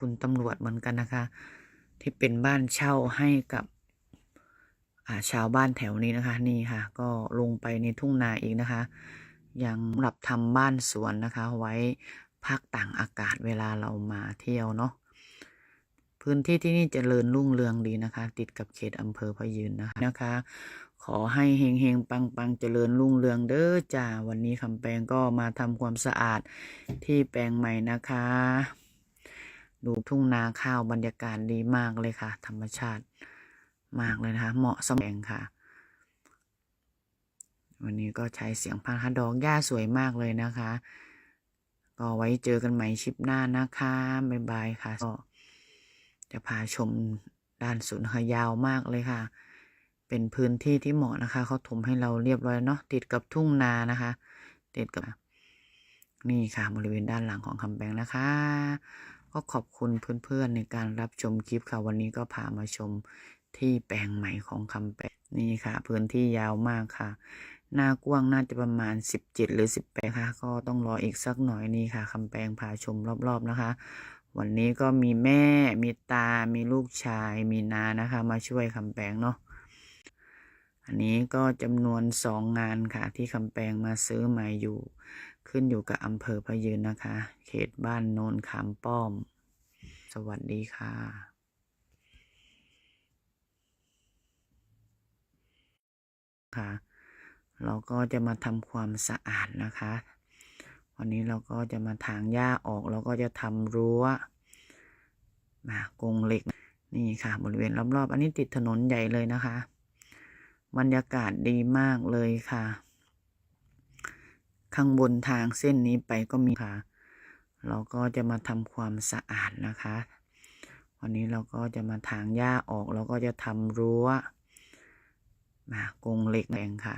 คุณตำรวจเหมือนกันนะคะ ที่เป็นบ้านเช่าให้กับาชาวบ้านแถวนี้นะคะ นี่ค่ะ ก็ลงไปในทุ่งนาอีกนะคะ ยังหรับทำบ้านสวนนะคะ ไว้พักต่างอากาศเวลาเรามาเที่ยวเนาะพื้นที่ที่นี่เจริญรุ่งเรืองดีนะคะ ติดกับเขตอำเภอพะยืนนะคะนะคะ ขอให้เฮงเฮงปังปังเจริญรุ่งเรืองเด้อจ้าวันนี้คำแปลงก็มาทำความสะอาดที่แปลงใหม่นะคะ ดูทุ่งนาข้าวบรรยากาศดีมากเลยค่ะ ธรรมชาติมากเลยนะคะ เหมาะสมแปลงค่ะ วันนี้ก็ใช้เสียงพันธุ์ดอกหญ้าสวยมากเลยนะคะ ก็ไว้เจอกันใหม่ชิปหน้านะคะ บ๊ายบายค่ะก็จะพาชมด้านศูนย์ค่ะยาวมากเลยค่ะ เป็นพื้นที่ที่เหมาะนะคะ เขาถมให้เราเรียบร้อยเนาะติดกับทุ่งนานะคะ ติดกับ นี่ค่ะบริเวณด้านหลังของคำแบงนะคะ ก็ขอบคุณเพื่อนๆในการรับชมคลิปค่ะ วันนี้ก็พามาชมที่แปลงใหม่ของคำแปงนี่ค่ะ พื้นที่ยาวมากค่ะ หน้ากว้างน่าจะประมาณ 17 หรือ 18 ค่ะ ก็ต้องรออีกสักหน่อยนี่ค่ะคำแปลงพาชมรอบๆนะคะ วันนี้ก็มีแม่ มีตา มีลูกชาย มีนานะคะ มาช่วยคำแปลงเนาะอันนี้ก็จำนวนสองงานค่ะ ที่คำแปลงมาซื้อใหม่อยู่ ขึ้นอยู่กับอำเภอพะยืนนะคะ เขตบ้านโนนขามป้อม สวัสดีค่ะค่ะเราก็จะมาทำความสะอาดนะคะ วันนี้เราก็จะมาถางหญ้าออกแล้วก็จะทำรั้วมากรงเหล็กนี่ค่ะ บริเวณรอบๆ อันนี้ติดถนนใหญ่เลยนะคะ บรรยากาศดีมากเลยค่ะ ข้างบนทางเส้นนี้ไปก็มีค่ะ เราก็จะมาทำความสะอาดนะคะ วันนี้เราก็จะมาถางหญ้าออกแล้วก็จะทำรั้วมากรงเหล็กแดงค่ะ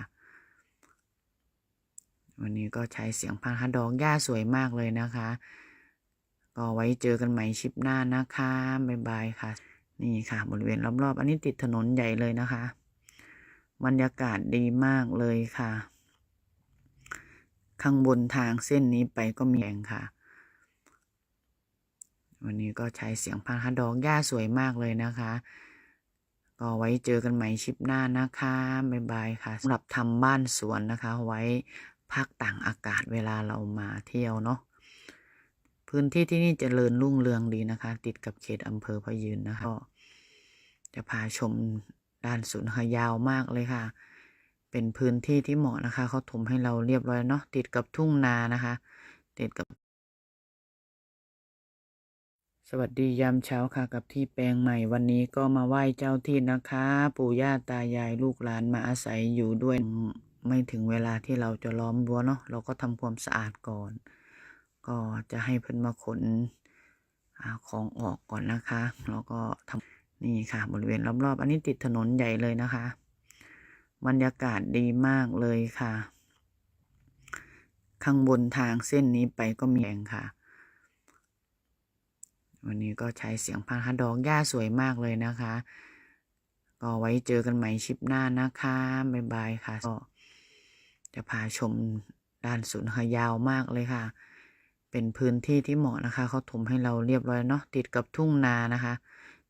วันนี้ก็ใช้เสียงพันธุ์ดอกหญ้าสวยมากเลยนะคะ ก็ไว้เจอกันใหม่ชิปหน้านะคะบ๊ายบายค่ะ นี่ค่ะบริเวณรอบๆ อันนี้ติดถนนใหญ่เลยนะคะ บรรยากาศดีมากเลยค่ะ ข้างบนทางเส้นนี้ไปก็มีแองค่ะ วันนี้ก็ใช้เสียงพันธุ์ดอกหญ้าสวยมากเลยนะคะ ก็ไว้เจอกันใหม่ชิปหน้านะคะบ๊ายบายค่ะสำหรับทำบ้านสวนนะคะ ไว้พักต่างอากาศเวลาเรามาเที่ยวเนาะพื้นที่ที่นี่เจริญรุ่งเรืองดีนะคะ ติดกับเขตอำเภอพะยืนนะคะก็จะพาชมด้านศูนค่ะยาวมากเลยค่ะ เป็นพื้นที่ที่เหมาะนะคะ เขาถมให้เราเรียบร้อยเนาะติดกับทุ่งนานะคะ ติดกับ สวัสดียามเช้าค่ะกับที่แปลงใหม่วันนี้ก็มาไหว้เจ้าที่นะคะ ปู่ย่าตายายลูกหลานมาอาศัยอยู่ด้วยไม่ถึงเวลาที่เราจะล้อมรั้วเนาะเราก็ทำความสะอาดก่อน ก็จะให้เพิ่นมาขนอของออกก่อนนะคะ แล้วก็ทำนี่ค่ะบริเวณรอบๆ อันนี้ติดถนนใหญ่เลยนะคะ บรรยากาศดีมากเลยค่ะ ข้างบนทางเส้นนี้ไปก็มีแองค่ะ วันนี้ก็ใช้เสียงพันธดอกหญ้าสวยมากเลยนะคะ ก็ไว้เจอกันใหม่ชิปหน้านะคะ บ๊ายบายค่ะ ก็จะพาชมด้านศูนค่ะยาวมากเลยค่ะ เป็นพื้นที่ที่เหมาะนะคะ เขาถมให้เราเรียบร้อยเนาะติดกับทุ่งนานะคะ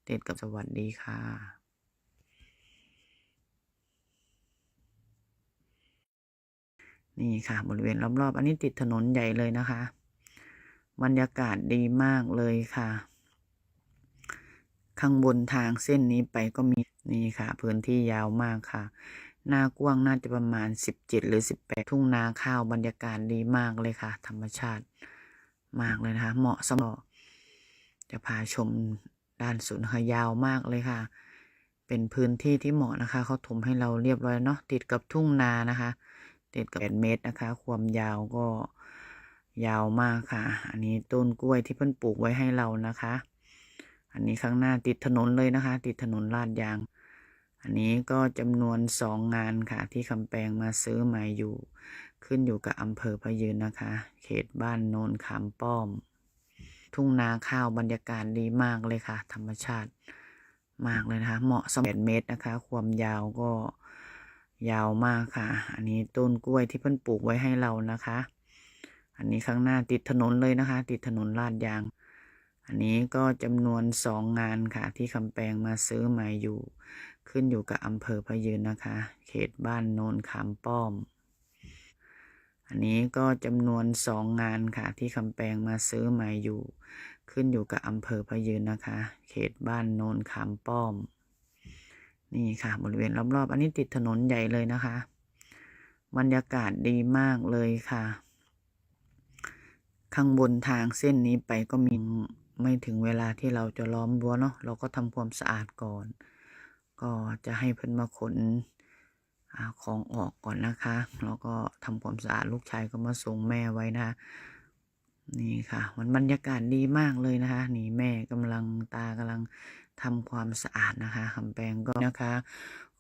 ติดกับสวัสดีค่ะ นี่ค่ะ บริเวณรอบๆ อันนี้ติดถนนใหญ่เลยนะคะ บรรยากาศดีมากเลยค่ะ ข้างบนทางเส้นนี้ไปก็มีนี่ค่ะ พื้นที่ยาวมากค่ะ หน้ากว้างน่าจะประมาณ 17 หรือ 18 ทุ่งนาข้าวบรรยากาศดีมากเลยค่ะ ธรรมชาติมากเลยนะคะ เหมาะสำหรับจะพาชมด้านศูนค่ะยาวมากเลยค่ะ เป็นพื้นที่ที่เหมาะนะคะ เขาถมให้เราเรียบร้อยเนาะติดกับทุ่งนานะคะ ติดกับ8เมตรนะคะ ความยาวก็ยาวมากค่ะ อันนี้ต้นกล้วยที่เพิ่นปลูกไว้ให้เรานะคะ อันนี้ข้างหน้าติดถนนเลยนะคะ ติดถนนลาดยาง อันนี้ก็จำนวนสองงานค่ะ ที่คำแปลงมาซื้อม่อยู่ ขึ้นอยู่กับอำเภอพะยืนนะคะ เขตบ้านโนนขามป้อม ทุ่งนาข้าวบรรยากาศดีมากเลยค่ะ ธรรมชาติมากเลยนะคะ เหมาะสำหรับเมตรนะคะ ความยาวก็ ยาวมากค่ะ อันนี้ต้นกล้วยที่เพิ่นปลูกไว้ให้เรานะคะ อันนี้ข้างหน้าติดถนนเลยนะคะ ติดถนนลาดยาง อันนี้ก็จำนวนสองงานค่ะ ที่คำแปลงมาซื้อใหม่อยู่ ขึ้นอยู่กับอำเภอพะยืนนะคะ เขตบ้านโนนขามป้อม อันนี้ก็จำนวนสองงานค่ะ ที่คำแปลงมาซื้อใหม่อยู่ ขึ้นอยู่กับอำเภอพะยืนนะคะ เขตบ้านโนนขามป้อม นี่ค่ะ บริเวณรอบๆ อันนี้ติดถนนใหญ่เลยนะคะ บรรยากาศดีมากเลยค่ะ ข้างบนทางเส้นนี้ไปก็มีไม่ถึงเวลาที่เราจะล้อมรั้วเนาะเราก็ทำความสะอาดก่อน ก็จะให้เพิ่นมาขนอของออกก่อนนะคะ แล้วก็ทำความสะอาดลูกชายก็มาส่งแม่ไว้นะนี่ค่ะ มันบรรยากาศดีมากเลยนะคะ นี่แม่กำลังตากำลัง ทำความสะอาดนะคะคำแปลงก็นะคะ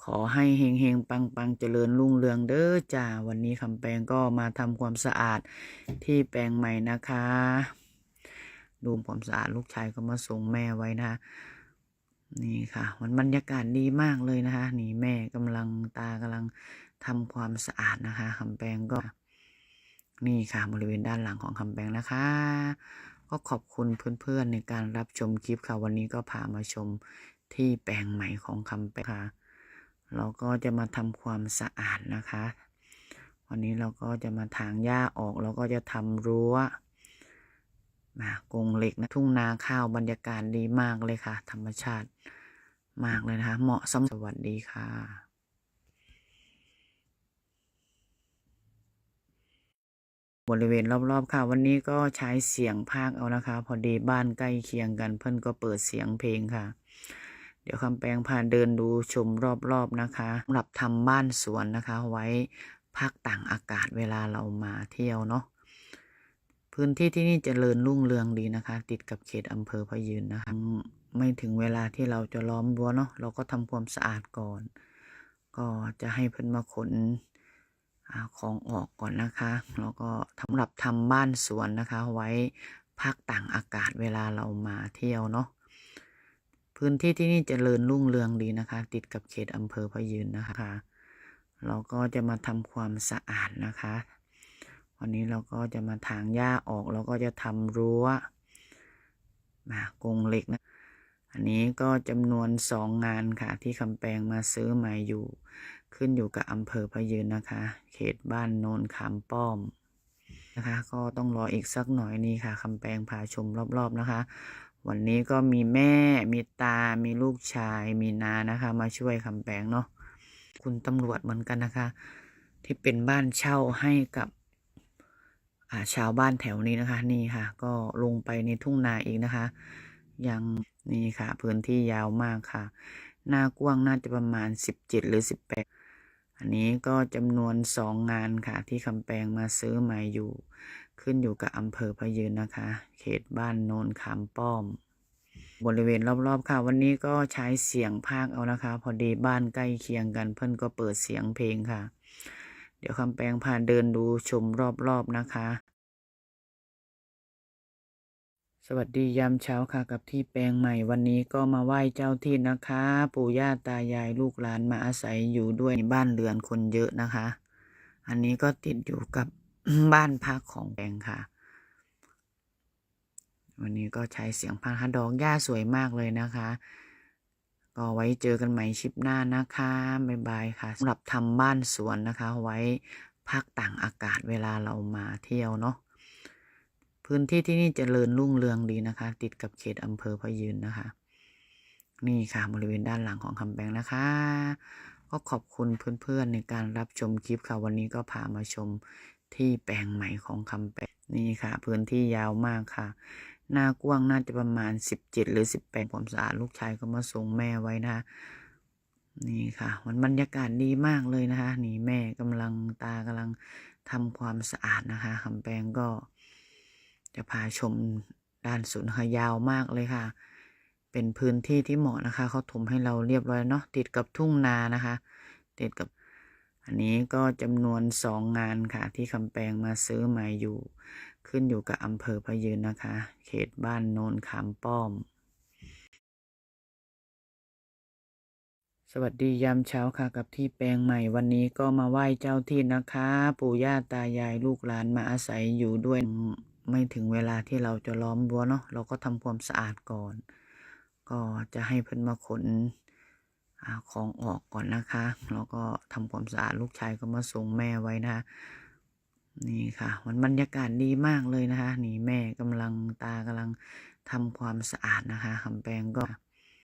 ขอให้เฮงเฮงปังปังเจริญรุ่งเรืองเด้อจ้าวันนี้คำแปลงก็มาทำความสะอาดที่แปลงใหม่นะคะดูความสะอาดลูกชายก็มาส่งแม่ไว้นะนี่ค่ะมันบรรยากาศดีมากเลยนะคะ นี่แม่กำลังตากำลังทำความสะอาดนะคะคำแปลงก็ นี่ค่ะบริเวณด้านหลังของคำแปลงนะคะ ก็ขอบคุณเพื่อนๆในการรับชมคลิปค่ะ วันนี้ก็พามาชมที่แปลงใหม่ของคำแปลค่ะเราก็จะมาทำความสะอาดนะคะ วันนี้เราก็จะมาถางหญ้าออกแล้วก็จะทำรั้วมากรงเหล็กนะทุ่งนาข้าวบรรยากาศดีมากเลยค่ะ ธรรมชาติมากเลยนะคะ เหมาะสำหรับสวัสดีค่ะ บริเวณรอบๆค่ะ วันนี้ก็ใช้เสียงภาคเอานะคะ พอดีบ้านใกล้เคียงกัน เพื่อนก็เปิดเสียงเพลงค่ะ เดี๋ยวคำแปลงพาเดินดูชมรอบๆนะคะสำหรับทำบ้านสวนนะคะ ไว้พักต่างอากาศเวลาเรามาเที่ยวเนาะพื้นที่ที่นี่จเจริญรุ่งเรืองดีนะคะ ติดกับเขตอำเภอพะยืนนะคะ ไม่ถึงเวลาที่เราจะล้อมรั้วเนาะเราก็ทำความสะอาดก่อน ก็จะให้เพิ่อนมาขน ของออกก่อนนะคะ แล้วก็สำหรับทำบ้านสวนนะคะ ไว้พักต่างอากาศเวลาเรามาเที่ยวเนาะพื้นที่ที่นี่จเจริญรุ่งเรืองดีนะคะ ติดกับเขตอำเภอพยืนนะคะเราก็จะมาทำความสะอาดนะคะ วันนี้เราก็จะมาถางหญ้าออกแล้วก็จะทำรั้วมากรงเหล็กนะ อันนี้ก็จำนวนสองงานค่ะที่คำแปลงมาซื้อใหม่อยู่ ขึ้นอยู่กับอำเภอพะยืนนะคะ เขตบ้านโนนขามป้อมนะคะ ก็ต้องรออีกสักหน่อยนี่ค่ะคำแปลงพาชมรอบๆนะคะ วันนี้ก็มีแม่ มีตา มีลูกชาย มีนานะคะ มาช่วยคำแปลงเนาะ คุณตำรวจเหมือนกันนะคะ ที่เป็นบ้านเช่าให้กับาชาวบ้านแถวนี้นะคะ นี่ค่ะ ก็ลงไปในทุ่งนาอีกนะคะ ยังนี่ค่ะ พื้นที่ยาวมากค่ะ หน้ากว้างน่าจะประมาณ 17 หรือ 18 อันนี้ก็จำนวนสองงานค่ะ ที่คำแปลงมาซื้อใหม่อยู่ ขึ้นอยู่กับอำเภอพะยืนนะคะ เขตบ้านโนนขามป้อม บริเวณรอบๆค่ะ วันนี้ก็ใช้เสียงภาคเอานะคะ พอดีบ้านใกล้เคียงกันเพื่อนก็เปิดเสียงเพลงค่ะ เดี๋ยวคำแปลงพาเดินดูชมรอบๆนะคะ วัสดียามเช้าค่ะกับที่แปลงใหม่วันนี้ก็มาไหว้เจ้าที่นะคะ ปู่ย่าตายายลูกหลานมาอาศัยอยู่ด้วยบ้านเรือนคนเยอะนะคะ อันนี้ก็ติดอยู่กับบ้านพักของแปลงค่ะ วันนี้ก็ใช้เสียงพันธุ์ดอกหญ้าสวยมากเลยนะคะ ก็ไว้เจอกันใหม่ชิปหน้านะคะบ๊ายบายค่ะสำหรับทำบ้านสวนนะคะ ไว้พักต่างอากาศเวลาเรามาเที่ยวเนาะ พื้นที่ที่นี่จเจริญรุ่งเรืองดีนะคะ ติดกับเขตอำเภอพยืนนะคะ นี่ค่ะบริเวณด้านหลังของคำแปลงนะคะ ก็ขอบคุณเพื่อนๆในการรับชมคลิปค่ะวันนี้ก็พามาชมที่แปลงใหม่ของคำแปลงนี่ค่ะ พื้นที่ยาวมากค่ะ หน้ากว้างน่าจะประมาณ17หรือ18ความสะอาดลูกชายก็มาส่งแม่ไว้นะคะนี่ค่ะ มันบรรยากาศดีมากเลยนะคะ นี่แม่กำลังตากำลังทำความสะอาดนะคะคำแปลงก็ จะพาชมด้านศูนย์ค่ะยาวมากเลยค่ะ เป็นพื้นที่ที่เหมาะนะคะเขาถมให้เราเรียบร้อยเนาะติดกับทุ่งนานะคะ ติดกับอันนี้ก็จำนวนสองงานค่ะ ที่คำแปลงมาซื้อม่อยู่ ขึ้นอยู่กับอำเภอพะยืนนะคะ เขตบ้านโนนขามป้อม สวัสดียามเช้าค่ะกับที่แปลงใหม่วันนี้ก็มาไหว้เจ้าที่นะคะ ปู่ย่าตายายลูกหลานมาอาศัยอยู่ด้วย ไม่ถึงเวลาที่เราจะล้อมรั้วเนาะเราก็ทำความสะอาดก่อน ก็จะให้เพิ่นมาขนอาของออกก่อนนะคะ แล้วก็ทำความสะอาดลูกชายก็มาส่งแม่ไว้นะะนี่ค่ะ มันบรรยากาศดีมากเลยนะคะ นี่แม่กำลังตากำลังทำความสะอาดนะคะคำแปลงก็